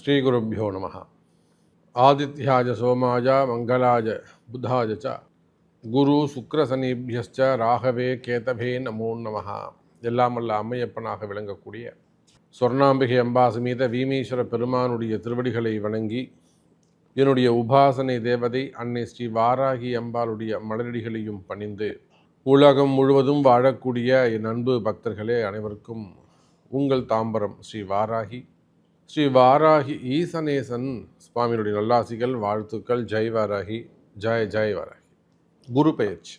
ஸ்ரீகுருப்போ நம. ஆதித்யாஜ சோமாஜ மங்களாஜ புத்தாஜ ச. குரு சுக்ரசனீபியஸ்ச ராகவே கேதவே நமோ நம. எல்லாம் அல்ல அம்மையப்பனாக விளங்கக்கூடிய சொர்ணாம்பிகை அம்பா சமேத வீமேஸ்வர பெருமானுடைய திருவடிகளை வணங்கி என்னுடைய உபாசனை தேவதை அன்னை ஸ்ரீ வாராகி அம்பாளுடைய மலரடிகளையும் பணிந்து உலகம் முழுவதும் வாழக்கூடிய என் அன்பு பக்தர்களே அனைவருக்கும் உங்கள் தாம்பரம் ஸ்ரீ வாராகி ஸ்ரீ வாராகி ஈசனேசன் சுவாமியினுடைய நல்லாசிகள் வாழ்த்துக்கள். ஜெய் வாராகி ஜெய் ஜெய் வாராகி. குரு பயிற்சி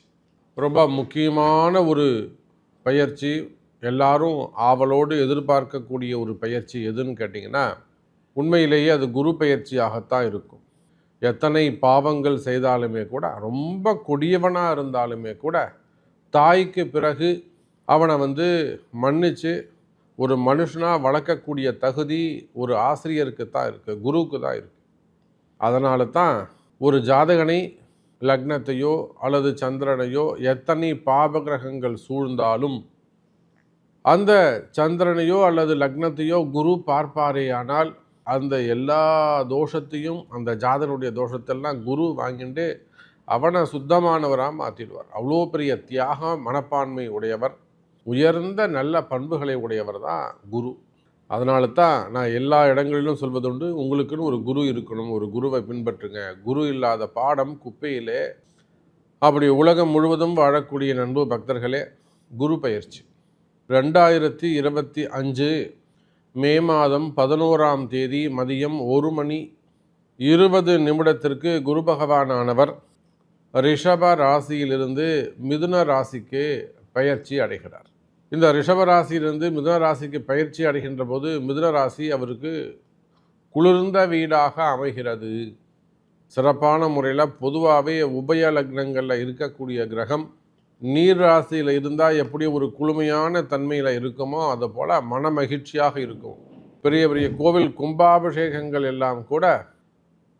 ரொம்ப முக்கியமான ஒரு பயிற்சி எல்லாரும் ஆவலோடு எதிர்பார்க்கக்கூடிய ஒரு பயிற்சி எதுன்னு கேட்டிங்கன்னா உண்மையிலேயே அது குரு பயிற்சியாகத்தான் இருக்கும். எத்தனை பாவங்கள் செய்தாலுமே கூட ரொம்ப கொடியவனாக இருந்தாலுமே கூட தாய்க்கு பிறகு அவனை வந்து மன்னித்து ஒரு மனுஷனாக வளர்க்கக்கூடிய தகுதி ஒரு ஆசிரியருக்கு தான் இருக்குது குருவுக்கு தான் இருக்குது அதனால தான் ஒரு ஜாதகனை லக்னத்தையோ அல்லது சந்திரனையோ எத்தனை பாபகிரகங்கள் சூழ்ந்தாலும் அந்த சந்திரனையோ அல்லது லக்னத்தையோ குரு பார்ப்பாரேயானால் அந்த எல்லா தோஷத்தையும் அந்த ஜாதனுடைய தோஷத்தெல்லாம் குரு வாங்கிட்டு அவனை சுத்தமானவராக மாற்றிடுவார் அவ்வளோ பெரிய தியாகம் மனப்பான்மை உடையவர். உயர்ந்த நல்ல பண்புகளை உடையவர் தான் குரு. அதனால தான் நான் எல்லா இடங்களிலும் சொல்வதுண்டு உங்களுக்குன்னு ஒரு குரு இருக்கணும் ஒரு குருவை பின்பற்றுங்க. குரு இல்லாத பாடம் குப்பையிலே அப்படி உலகம் முழுவதும் வாழக்கூடிய நண்பு பக்தர்களே குரு பயிற்சி. ரெண்டாயிரத்தி இருபத்தி அஞ்சு மே மாதம் பதினோராம் தேதி மதியம் ஒரு மணி இருபது நிமிடத்திற்கு குரு பகவானானவர் ரிஷப ராசியிலிருந்து மிதுன ராசிக்கு பயிற்சி அடைகிறார். இந்த ரிஷபராசியிலிருந்து மிதுன ராசிக்கு பயிற்சி அடைகின்ற போது மிதுன ராசி அவருக்கு குளிர்ந்த வீடாக அமைகிறது. சிறப்பான முறையில் பொதுவாகவே உபய லக்னங்களில் இருக்கக்கூடிய கிரகம் நீர் ராசியில் இருந்தால் எப்படி ஒரு குளுமையான தன்மையில் இருக்குமோ அது போல் மன மகிழ்ச்சியாக இருக்கும். பெரிய பெரிய கோவில் கும்பாபிஷேகங்கள் எல்லாம் கூட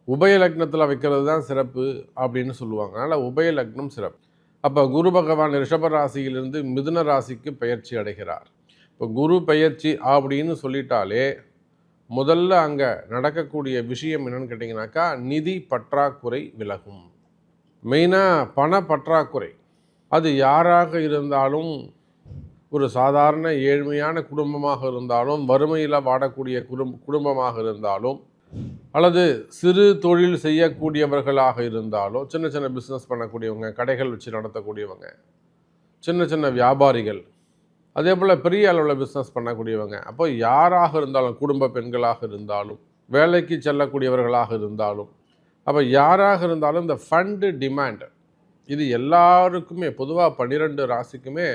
உபய லக்னத்தில் வைக்கிறது தான் சிறப்பு அப்படின்னு சொல்லுவாங்க. அதனால் உபய லக்னம் சிறப்பு. அப்போ குரு பகவான் ரிஷப ராசியிலிருந்து மிதுன ராசிக்கு பயிற்சி அடைகிறார். இப்போ குரு பயிற்சி அப்படின்னு சொல்லிட்டாலே முதல்ல அங்கே நடக்கக்கூடிய விஷயம் என்னன்னு கேட்டிங்கனாக்கா நிதி பற்றாக்குறை விலகும். மெயினாக பண பற்றாக்குறை. அது யாராக இருந்தாலும் ஒரு சாதாரண ஏழ்மையான குடும்பமாக இருந்தாலும் வறுமையில் வாடக்கூடிய குடும் குடும்பமாக இருந்தாலும் அல்லது சிறு தொழில் செய்யக்கூடியவர்களாக இருந்தாலும் சின்ன சின்ன பிஸ்னஸ் பண்ணக்கூடியவங்க கடைகள் வச்சு நடத்தக்கூடியவங்க சின்ன சின்ன வியாபாரிகள் அதே போல் பெரிய அளவில் பிஸ்னஸ் பண்ணக்கூடியவங்க அப்போ யாராக இருந்தாலும் குடும்ப பெண்களாக இருந்தாலும் வேலைக்கு செல்லக்கூடியவர்களாக இருந்தாலும் அப்போ யாராக இருந்தாலும் இந்த ஃபண்டு டிமாண்ட் இது எல்லாருக்குமே பொதுவாக பன்னிரெண்டு ராசிக்குமே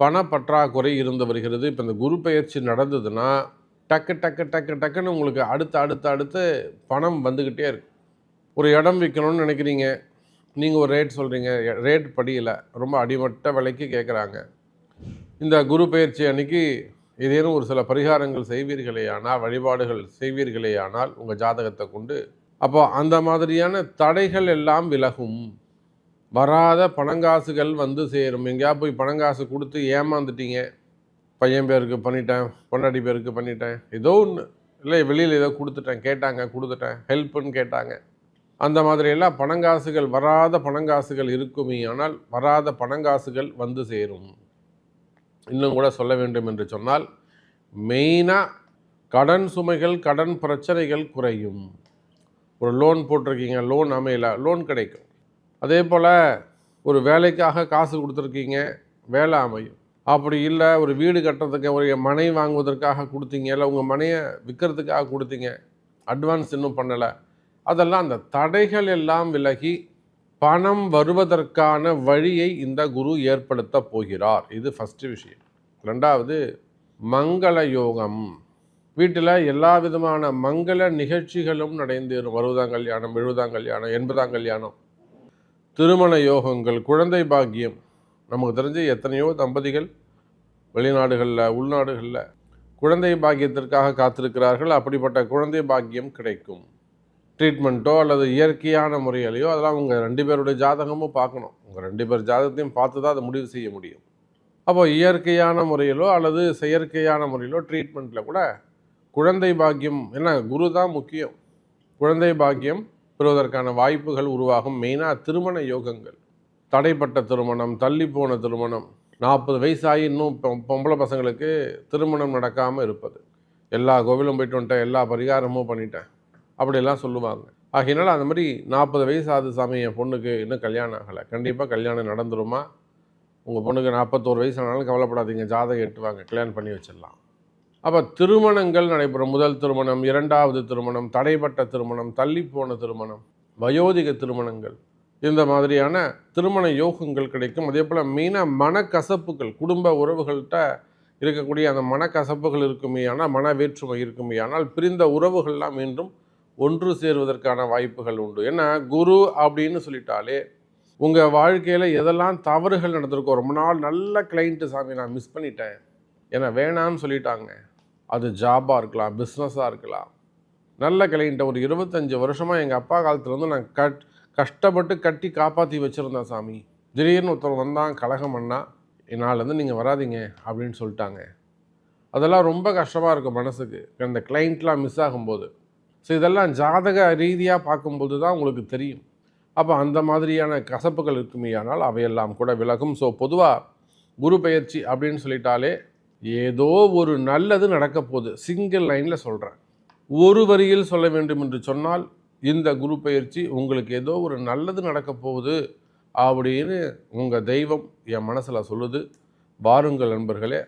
பணப்பற்றாக்குறை இருந்து வருகிறது. இப்போ இந்த குரு பயிற்சி நடந்ததுன்னா டக்கு டக்கு டக்கு டக்குன்னு உங்களுக்கு அடுத்து அடுத்து அடுத்து பணம் வந்துக்கிட்டே இருக்கு. ஒரு இடம் விற்கணும்னு நினைக்கிறீங்க. நீங்கள் ஒரு ரேட் சொல்கிறீங்க ரேட் படியலை ரொம்ப அடிமட்ட விலைக்கு கேட்குறாங்க இந்த குரு பயிற்சி அன்னைக்கு ஏதேனும் ஒரு சில பரிகாரங்கள் செய்வீர்களேயானால் வழிபாடுகள் செய்வீர்களேயானால் உங்கள் ஜாதகத்தை கொண்டு அப்போ அந்த மாதிரியான தடைகள் எல்லாம் விலகும். வராத பணங்காசுகள் வந்து சேரும். எங்கேயா போய் பணங்காசு கொடுத்து ஏமாந்துட்டீங்க. பையன் பேருக்கு பண்ணிட்டேன் பொண்டாட்டி பேருக்கு பண்ணிட்டேன். ஏதோ ஒன்று இல்லை வெளியில் ஏதோ கொடுத்துட்டேன் கேட்டாங்க கொடுத்துட்டேன் ஹெல்ப்புன்னு கேட்டாங்க. அந்த மாதிரியெல்லாம் பணங்காசுகள் வராத பணங்காசுகள் இருக்குமே ஆனால் வராத பணங்காசுகள் வந்து சேரும். இன்னும் கூட சொல்ல வேண்டும் என்று சொன்னால் மெயினாக கடன் சுமைகள் கடன் பிரச்சனைகள் குறையும். ஒரு லோன் போட்டிருக்கீங்க லோன் அமையல லோன் கிடைக்கும். அதே போல் ஒரு வேலைக்காக காசு கொடுத்துருக்கீங்க வேலை அமையும். அப்படி இல்லை ஒரு வீடு கட்டுறதுக்கு ஒரு மனை வாங்குவதற்காக கொடுத்தீங்க இல்லை உங்கள் மனையை விற்கிறதுக்காக கொடுத்தீங்க அட்வான்ஸ் இன்னும் பண்ணலை. அதெல்லாம் அந்த தடைகள் எல்லாம் விலகி பணம் வருவதற்கான வழியை இந்த குரு ஏற்படுத்த போகிறார். இது ஃபஸ்ட்டு விஷயம். ரெண்டாவது மங்கள யோகம். வீட்டில் எல்லா விதமான மங்கள நிகழ்ச்சிகளும் நடந்தேறும் வருவதாம் கல்யாணம் எழுபதாம் கல்யாணம் எண்பதாம் கல்யாணம். திருமண யோகங்கள் குழந்தை பாக்கியம். நமக்கு தெரிஞ்ச எத்தனையோ தம்பதிகள் வெளிநாடுகளில் உள்நாடுகளில் குழந்தை பாக்கியத்திற்காக காத்திருக்கிறார்கள். அப்படிப்பட்ட குழந்தை பாக்கியம் கிடைக்கும். ட்ரீட்மெண்ட்டோ அல்லது இயற்கையான முறையிலையோ அதெல்லாம் உங்கள் ரெண்டு பேருடைய ஜாதகமும் பார்க்கணும். உங்கள் ரெண்டு பேர் ஜாதகத்தையும் பார்த்து தான் அதை முடிவு செய்ய முடியும். அப்போ இயற்கையான முறையிலோ அல்லது செயற்கையான முறையிலோ ட்ரீட்மெண்ட்டில் கூட குழந்தை பாக்கியம் என்ன குரு தான் முக்கியம். குழந்தை பாக்கியம் பெறுவதற்கான வாய்ப்புகள் உருவாகும். மெயினாக திருமண யோகங்கள். தடைப்பட்ட திருமணம் தள்ளி போன திருமணம் நாற்பது வயசாகி இன்னும் பொம்பளை பசங்களுக்கு திருமணம் நடக்காமல் இருப்பது. எல்லா கோவிலும் போயிட்டு வந்துட்டேன் எல்லா பரிகாரமும் பண்ணிட்டேன் அப்படிலாம் சொல்லுவாங்க. ஆகையினால அந்த மாதிரி நாற்பது வயசு ஆகுது சாமி என் பொண்ணுக்கு இன்னும் கல்யாணம் ஆகலை. கண்டிப்பாக கல்யாணம் நடந்துருமா? உங்கள் பொண்ணுக்கு நாற்பத்தோரு வயசு ஆனாலும் கவலைப்படாதீங்க ஜாதகம் எட்டுவாங்க கல்யாணம் பண்ணி வச்சிடலாம். அப்போ திருமணங்கள் நடைபெறும். முதல் திருமணம் இரண்டாவது திருமணம் தடைப்பட்ட திருமணம் தள்ளிப்போன திருமணம் வயோதிக திருமணங்கள். இந்த மாதிரியான திருமண யோகங்கள் கிடைக்கும். அதே போல் மெயினாக மனக்கசப்புகள் குடும்ப உறவுகள்கிட்ட இருக்கக்கூடிய அந்த மனக்கசப்புகள் இருக்குமே ஆனால் மன வேற்றுமை இருக்குமே ஆனால் பிரிந்த உறவுகள்லாம் மீண்டும் ஒன்று சேருவதற்கான வாய்ப்புகள் உண்டு. ஏன்னா குரு அப்படின்னு சொல்லிட்டாலே உங்கள் வாழ்க்கையில் எதெல்லாம் தவறுகள் நடந்திருக்கோ ரொம்ப நாள் நல்ல கிளைண்ட்டு சாமி நான் மிஸ் பண்ணிட்டேன். ஏன்னா வேணான்னு சொல்லிட்டாங்க. அது ஜாபாக இருக்கலாம் பிஸ்னஸாக இருக்கலாம். நல்ல கிளைண்ட்டை ஒரு இருபத்தஞ்சி வருஷமாக எங்கள் அப்பா காலத்துலேருந்து நான் கட் கஷ்டப்பட்டு கட்டி காப்பாற்றி வச்சுருந்தேன் சாமி. திடீர்னு ஒருத்தர் வந்தான் கலகம் பண்ணா என்னாலேருந்து நீங்கள் வராதீங்க அப்படின்னு சொல்லிட்டாங்க. அதெல்லாம் ரொம்ப கஷ்டமாக இருக்கும் மனசுக்கு. அந்த கிளைண்ட்லாம் மிஸ் ஆகும்போது. ஸோ இதெல்லாம் ஜாதக ரீதியாக பார்க்கும்போது தான் உங்களுக்கு தெரியும். அப்போ அந்த மாதிரியான கசப்புகள் இருக்குமே ஆனால் அவையெல்லாம் கூட விலகும். ஸோ பொதுவாக குரு பயிற்சி அப்படின்னு சொல்லிட்டாலே ஏதோ ஒரு நல்லது நடக்க போகுது சிங்கிள் லைனில் சொல்கிறேன் ஒரு வரியில் சொல்ல வேண்டும் என்று சொன்னால் இந்த குரு பயிற்சி உங்களுக்கு ஏதோ ஒரு நல்லது நடக்க போகுது அப்படின்னு உங்கள் தெய்வம் என் மனசில் சொல்லுது. வாருங்கள் நண்பர்களே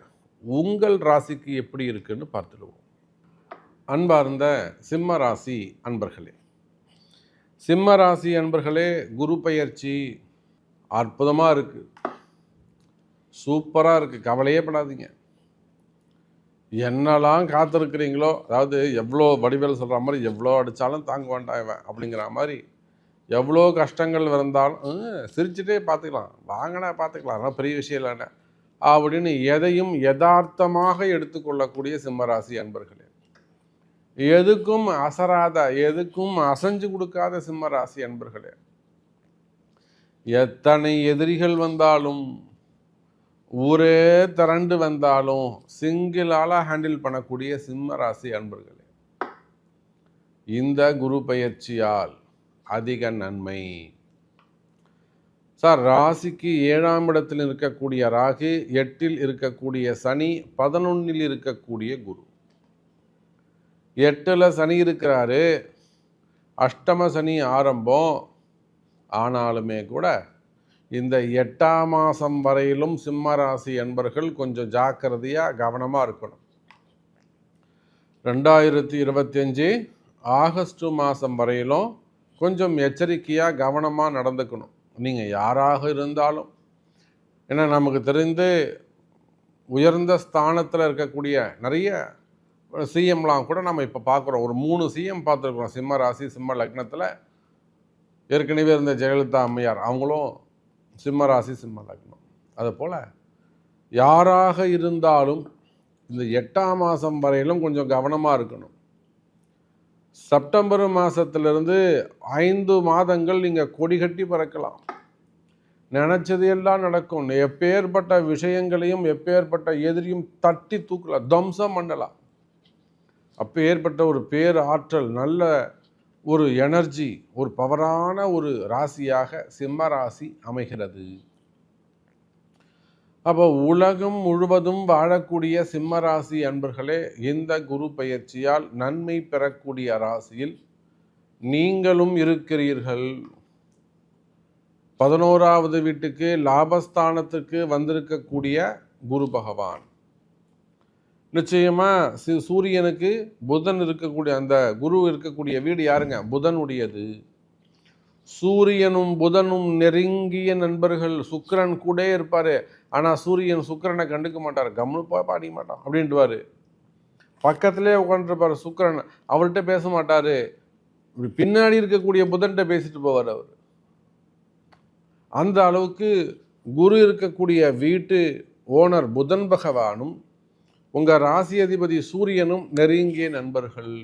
உங்கள் ராசிக்கு எப்படி இருக்குன்னு பார்த்துடுவோம். அன்பார்ந்த சிம்ம ராசி அன்பர்களே சிம்ம ராசி அன்பர்களே குரு பயிற்சி அற்புதமாக இருக்குது சூப்பராக இருக்குது கவலையே படாதீங்க. என்னெல்லாம் காத்திருக்கிறீங்களோ அதாவது எவ்வளோ வடிவேல் சொல்கிற மாதிரி எவ்வளோ அடித்தாலும் தாங்க வேண்டாம் இவன் அப்படிங்கிற மாதிரி எவ்வளோ கஷ்டங்கள் இருந்தாலும் சிரிச்சுட்டே பார்த்துக்கலாம். வாங்கினா பார்த்துக்கலாம். அதெல்லாம் பெரிய விஷயம் இல்லைண்ணே. அப்படின்னு எதையும் யதார்த்தமாக எடுத்துக்கொள்ளக்கூடிய சிம்மராசி அன்பர்களே. எதுக்கும் அசராத எதுக்கும் அசைஞ்சு கொடுக்காத சிம்மராசி அன்பர்களே. எத்தனை எதிரிகள் வந்தாலும் ஊரே திரண்டு வந்தாலும் சிங்கிளால் ஹேண்டில் பண்ணக்கூடிய சிம்ம ராசி அன்பர்களே இந்த குரு பயிற்சியால் அதிக நன்மை. சார் ராசிக்கு ஏழாம் இடத்தில் இருக்கக்கூடிய ராகு எட்டில் இருக்கக்கூடிய சனி பதினொன்னில் இருக்கக்கூடிய குரு. எட்டில் சனி இருக்கிறாரு அஷ்டம சனி ஆரம்பம் ஆனாலுமே கூட இந்த எட்டாம் மாதம் வரையிலும் சிம்ம ராசி என்பர்கள் கொஞ்சம் ஜாக்கிரதையாக கவனமாக இருக்கணும். ரெண்டாயிரத்தி இருபத்தஞ்சி ஆகஸ்ட் மாதம் வரையிலும் கொஞ்சம் எச்சரிக்கையாக கவனமாக நடந்துக்கணும். நீங்கள் யாராக இருந்தாலும். ஏன்னா நமக்கு தெரிந்து உயர்ந்த ஸ்தானத்தில் இருக்கக்கூடிய நிறைய சிஎம்லாம் கூட நம்ம இப்போ பார்க்குறோம் ஒரு மூணு சிஎம் பார்த்துருக்குறோம். சிம்ம ராசி சிம்ம லக்னத்தில். ஏற்கனவே இருந்த ஜெயலலிதா அம்மையார். அவங்களும் சிம்ம ராசி சிம்ம லக்னம். அதுபோல் யாராக இருந்தாலும் இந்த எட்டாம் மாதம் வரையிலும் கொஞ்சம் கவனமாக இருக்கணும். செப்டம்பர் மாதத்துலேருந்து ஐந்து மாதங்கள் நீங்கள் கொடி கட்டி பறக்கலாம். நினச்சது எல்லாம் நடக்கும். எப்பேற்பட்ட விஷயங்களையும் எப்பேற்பட்ட எதிரியும் தட்டி தூக்கலாம். தம்சம் பண்ணலாம். அப்போ ஏற்பட்ட ஒரு பேர் ஆற்றல் நல்ல ஒரு எனர்ஜி ஒரு பவரான ஒரு ராசியாக சிம்ம ராசி அமைகிறது. அப்போ உலகம் முழுவதும் வாழக்கூடிய சிம்ம ராசி அன்பர்களே இந்த குரு பயிற்சியால் நன்மை பெறக்கூடிய ராசியில் நீங்களும் இருக்கிறீர்கள். பதினோராவது வீட்டுக்கு லாபஸ்தானத்துக்கு வந்திருக்கக்கூடிய குரு பகவான். நிச்சயமாக சி- சூரியனுக்கு புதன் இருக்கக்கூடிய அந்த குரு இருக்கக்கூடிய வீடு யாருங்க? புதனுடையது. சூரியனும் புதனும் நெருங்கிய நண்பர்கள். சுக்கரன் கூட இருப்பார். ஆனால் சூரியன் சுக்கிரனை கண்டுக்க மாட்டார். கம்னு போய் பாடிக்க மாட்டான் அப்படின்டுவார் பக்கத்திலே உட்காந்துருப்பார் சுக்கிரன். அவர்கிட்ட பேச மாட்டார். பின்னாடி இருக்கக்கூடிய புதன்கிட்ட பேசிட்டு போவார் அவர். அந்த அளவுக்கு குரு இருக்கக்கூடிய வீட்டு ஓனர் புதன் பகவானும் உங்கள் ராசி அதிபதி சூரியனும் நெருங்கிய நண்பர்கள்.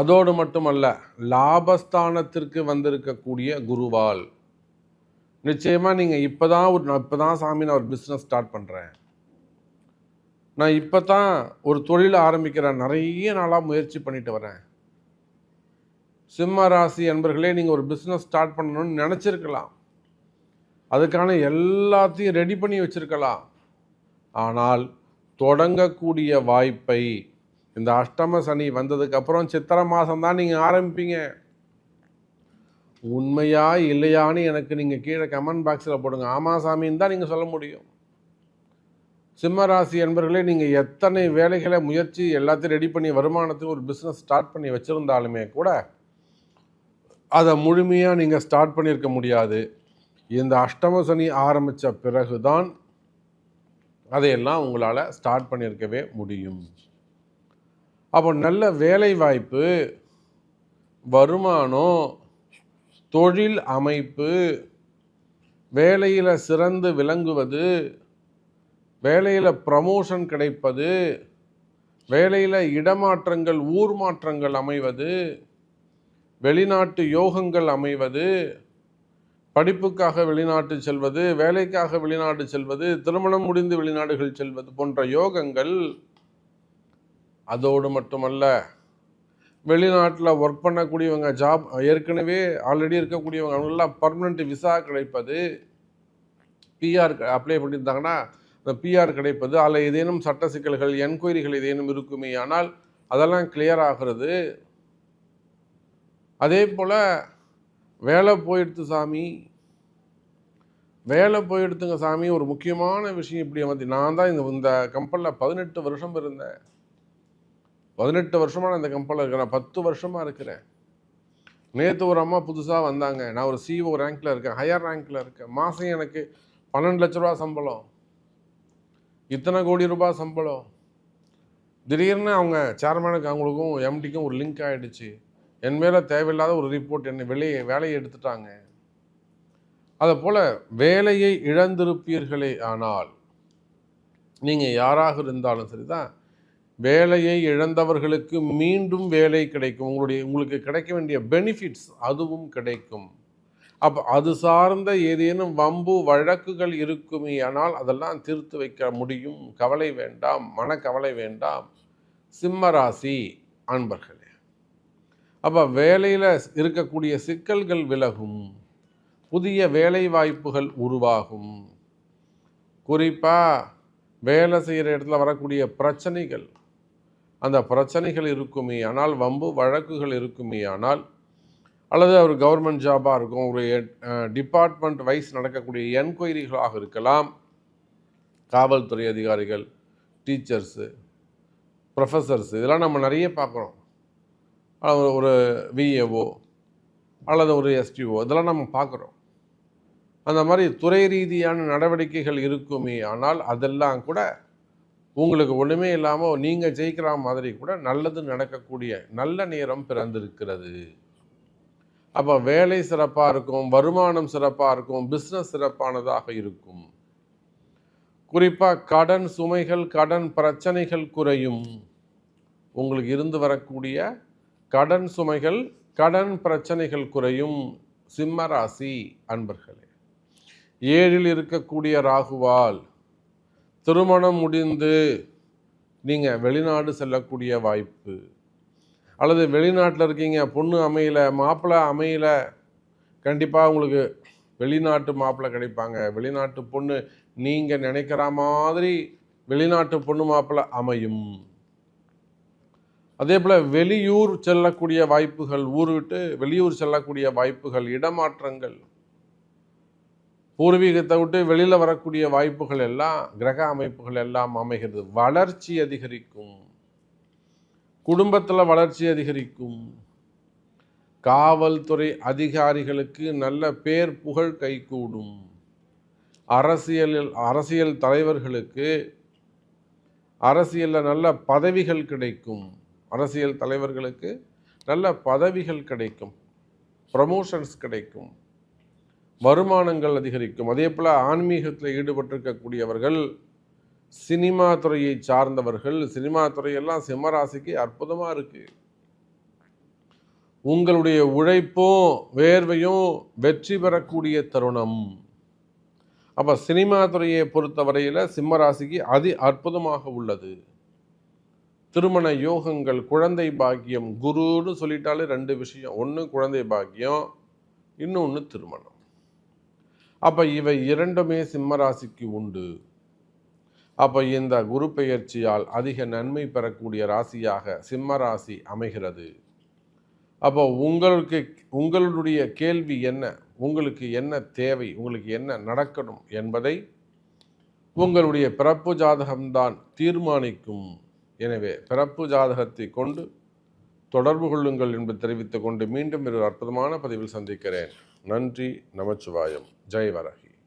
அதோடு மட்டுமல்ல லாபஸ்தானத்திற்கு வந்திருக்கக்கூடிய குருவால். நிச்சயமாக நீங்கள் இப்போ தான் ஒரு நான் இப்பதான் சாமி நான் ஒரு பிஸ்னஸ் ஸ்டார்ட் பண்ணுறேன் நான் இப்போ தான் ஒரு தொழில் ஆரம்பிக்கிறேன். நிறைய நாளாக முயற்சி பண்ணிட்டு வரேன். சிம்ம ராசி அன்பர்களே நீங்கள் ஒரு பிஸ்னஸ் ஸ்டார்ட் பண்ணணும்னு நினச்சிருக்கலாம். அதுக்கான எல்லாத்தையும் ரெடி பண்ணி வச்சிருக்கலாம். ஆனால் தொடங்கக்கூடிய வாய்ப்பை இந்த அஷ்டம சனி வந்ததுக்கப்புறம் சித்திரை மாதம் தான் நீங்கள் ஆரம்பிப்பீங்க. உண்மையா இல்லையான்னு எனக்கு நீங்கள் கீழே கமெண்ட் பாக்ஸில் போடுங்க. ஆமா சாமின்னு தான் நீங்கள் சொல்ல முடியும். சிம்ம ராசி என்பர்களே நீங்கள் எத்தனை வேலைகளை முயற்சி எல்லாத்தையும் ரெடி பண்ணி வருமானத்துக்கு ஒரு பிஸ்னஸ் ஸ்டார்ட் பண்ணி வச்சுருந்தாலுமே கூட அதை முழுமையாக நீங்கள் ஸ்டார்ட் பண்ணியிருக்க முடியாது. இந்த அஷ்டம சனி ஆரம்பித்த பிறகு தான் அதையெல்லாம் உங்களால் ஸ்டார்ட் பண்ணியிருக்கவே முடியும். அப்போ நல்ல வேலை வாய்ப்பு வருமானம் தொழில் அமைப்பு வேலையில் சிறந்து விளங்குவது வேலையில் ப்ரமோஷன் கிடைப்பது வேலையில் இடமாற்றங்கள் ஊர் மாற்றங்கள் அமைவது வெளிநாட்டு யோகங்கள் அமைவது படிப்புக்காக வெளிநாட்டு செல்வது வேலைக்காக வெளிநாடு செல்வது திருமணம் முடிந்து வெளிநாடுகள் செல்வது போன்ற யோகங்கள் அதோடு மட்டுமல்ல வெளிநாட்டில் ஒர்க் பண்ணக்கூடியவங்க ஜாப் ஏற்கனவே ஆல்ரெடி இருக்கக்கூடியவங்க அவங்கெல்லாம் பர்மனெண்ட் விசா கிடைப்பது பிஆர் அப்ளை பண்ணியிருந்தாங்கன்னா அந்த பிஆர் கிடைப்பது அதில் ஏதேனும் சட்ட சிக்கல்கள் என்கொயரிகள் ஏதேனும் இருக்குமே ஆனால் அதெல்லாம் கிளியர் ஆகிறது. அதே போல் வேலை போயிடுத்து சாமி. வேலை போயிடுத்துங்க சாமி. ஒரு முக்கியமான விஷயம் இப்படி அமர்த்தி. நான் தான் இந்த இந்த கம்பெனியில் பதினெட்டு வருஷம் இருந்தேன். பதினெட்டு வருஷமாக நான் இந்த கம்பெனியில் இருக்கிறேன். பத்து வருஷமாக இருக்கிறேன். நேற்று ஒரு அம்மா புதுசாக வந்தாங்க. நான் ஒரு சிஓ ரேங்க்கில் இருக்கேன். ஹையர் ரேங்க்கில் இருக்கேன். மாதம் எனக்கு பன்னெண்டு லட்ச ரூபா சம்பளம். இத்தனை கோடி ரூபாய் சம்பளம். திடீர்னு அவங்க சேர்மேனுக்கு அவங்களுக்கும் எம்டிக்கும் ஒரு லிங்க் ஆகிடுச்சு என் மேலே தேவையில்லாத ஒரு ரிப்போர்ட் என்னை வெளியே வேலையை எடுத்துட்டாங்க. அதை போல் வேலையை இழந்திருப்பீர்களே ஆனால் நீங்கள் யாராக இருந்தாலும் சரி தான் வேலையை இழந்தவர்களுக்கு மீண்டும் வேலை கிடைக்கும். உங்களுடைய உங்களுக்கு கிடைக்க வேண்டிய பெனிஃபிட்ஸ் அதுவும் கிடைக்கும். அப்போ அது சார்ந்த ஏதேனும் வம்பு வழக்குகள் இருக்குமே ஆனால் அதெல்லாம் தீர்த்து வைக்க முடியும். கவலை வேண்டாம் மனக்கவலை வேண்டாம். சிம்மராசி அன்பர்கள் அப்போ வேலையில் இருக்கக்கூடிய சிக்கல்கள் விலகும். புதிய வேலை வாய்ப்புகள் உருவாகும். குறிப்பாக வேலை செய்கிற இடத்துல வரக்கூடிய பிரச்சனைகள். அந்த பிரச்சனைகள் இருக்குமே ஆனால் வம்பு வழக்குகள் இருக்குமே ஆனால் அல்லது ஒரு கவர்மெண்ட் ஜாபாக இருக்கும் ஒரு டிபார்ட்மெண்ட் வைஸ் நடக்கக்கூடிய என்கொயரிகளாக இருக்கலாம். காவல்துறை அதிகாரிகள் டீச்சர்ஸு ப்ரொஃபஸர்ஸ் இதெல்லாம் நம்ம நிறைய பார்க்குறோம். ஒரு விஏஓ அல்லது ஒரு எஸ்டிஓ இதெல்லாம் நம்ம பார்க்குறோம். அந்த மாதிரி துறை ரீதியான நடவடிக்கைகள் இருக்குமே ஆனால் அதெல்லாம் கூட உங்களுக்கு ஒன்றுமே இல்லாமல் நீங்கள் ஜெயிக்கிற மாதிரி கூட நல்லது நடக்கக்கூடிய நல்ல நேரம் பிறந்திருக்கிறது. அப்போ வேலை சிறப்பாக இருக்கும் வருமானம் சிறப்பாக இருக்கும் பிஸ்னஸ் சிறப்பானதாக இருக்கும். குறிப்பாக கடன் சுமைகள் கடன் பிரச்சனைகள் குறையும். உங்களுக்கு இருந்து வரக்கூடிய கடன் சுமைகள் கடன் பிரச்சனைகள் குறையும் சிம்ம ராசி அன்பர்களே. ஏழில் இருக்கக்கூடிய ராகுவால் திருமணம் முடிந்து நீங்கள் வெளிநாடு செல்லக்கூடிய வாய்ப்பு. அல்லது வெளிநாட்டில் இருக்கீங்க பொண்ணு அமையல மாப்பிள்ளை அமையல கண்டிப்பாக உங்களுக்கு வெளிநாட்டு மாப்பிள்ளை கிடைப்பாங்க. வெளிநாட்டு பொண்ணு நீங்கள் நினைக்கிற மாதிரி வெளிநாட்டு பொண்ணு மாப்பிள்ளை அமையும். அதே போல் வெளியூர் செல்லக்கூடிய வாய்ப்புகள் ஊர் விட்டு வெளியூர் செல்லக்கூடிய வாய்ப்புகள் இடமாற்றங்கள் பூர்வீகத்தை விட்டு வெளியில் வரக்கூடிய வாய்ப்புகள் எல்லாம் கிரக அமைப்புகள் எல்லாம் அமைகிறது. வளர்ச்சி அதிகரிக்கும். குடும்பத்தில் வளர்ச்சி அதிகரிக்கும். காவல்துறை அதிகாரிகளுக்கு நல்ல பேர் புகழ் கைகூடும். அரசியலில் அரசியல் தலைவர்களுக்கு அரசியலில் நல்ல பதவிகள் கிடைக்கும். அரசியல் தலைவர்களுக்கு நல்ல பதவிகள் கிடைக்கும் ப்ரமோஷன்ஸ் கிடைக்கும் வருமானங்கள் அதிகரிக்கும். அதே போல் ஆன்மீகத்தில் ஈடுபட்டிருக்கக்கூடியவர்கள் சினிமா துறையை சார்ந்தவர்கள் சினிமா துறையெல்லாம் சிம்மராசிக்கு அற்புதமாக இருக்குது உங்களுடைய உழைப்பும் வேர்வையும் வெற்றி பெறக்கூடிய தருணம். அப்போ சினிமா துறையை பொறுத்தவரையில் சிம்மராசிக்கு அதி அற்புதமாக உள்ளது. திருமண யோகங்கள் குழந்தை பாக்கியம் குருன்னு சொல்லிட்டாலே ரெண்டு விஷயம். ஒன்று குழந்தை பாக்கியம் இன்னொன்று திருமணம். அப்போ இவை இரண்டுமே சிம்மராசிக்கு உண்டு. அப்போ இந்த குரு பெயர்ச்சியால் அதிக நன்மை பெறக்கூடிய ராசியாக சிம்ம ராசி அமைகிறது. அப்போ உங்களுக்கு உங்களுடைய கேள்வி என்ன? உங்களுக்கு என்ன தேவை? உங்களுக்கு என்ன நடக்கணும் என்பதை உங்களுடைய பிறப்பு ஜாதகம்தான் தீர்மானிக்கும். எனவே பிறப்பு ஜாதகத்தை கொண்டு தொடர்பு கொள்ளுங்கள் என்று தெரிவித்துக் கொண்டு மீண்டும் ஒரு அற்புதமான பதிவில் சந்திக்கிறேன். நன்றி நமச்சிவாயம். ஜெய் வரகி